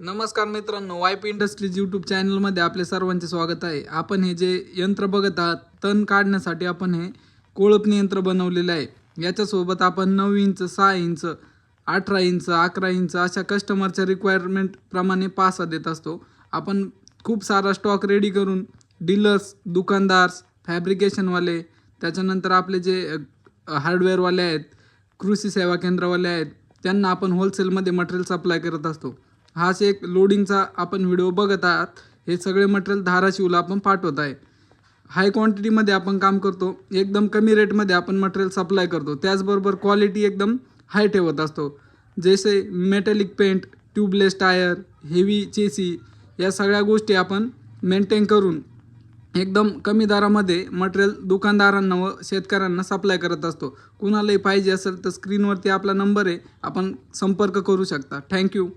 नमस्कार मित्रांनो Y P industries YouTube चॅनलमध्ये आपले सर्वांचे स्वागत आहे. आपण हे जे यंत्र बघत आहात तण काढण्यासाठी आपण हे कोळपणी यंत्र बनवलेलं आहे. याच्यासोबत आपण नऊ इंच सहा इंच अठरा इंच अकरा इंच अशा कस्टमरच्या रिक्वायरमेंटप्रमाणे पासा देत असतो. आपण खूप सारा स्टॉक रेडी करून डीलर्स दुकानदार्स फॅब्रिकेशनवाले त्याच्यानंतर आपले जे हार्डवेअरवाले आहेत कृषी सेवा केंद्रवाले आहेत त्यांना आपण होलसेलमध्ये मटेरियल सप्लाय करत असतो. हाच एक लोडिंगचा आपण व्हिडिओ बघत आहात. हे सगळे मटेरियल धाराशिवला आपण पाठवत आहे. हाय क्वांटिटीमध्ये आपण काम करतो. एकदम कमी रेटमध्ये आपण मटेरियल सप्लाय करतो. त्याचबरोबर क्वालिटी एकदम हाय ठेवत असतो. जसे metallic paint tubeless tyre heavy chassis या सगळ्या गोष्टी आपण मेंटेन करून एकदम कमी दरामध्ये मटेरियल दुकानदारांना व शेतकऱ्यांना सप्लाय करत असतो. कुणालाही पाहिजे असेल तर स्क्रीनवरती आपला नंबर आहे. आपण संपर्क करू शकता. थँक्यू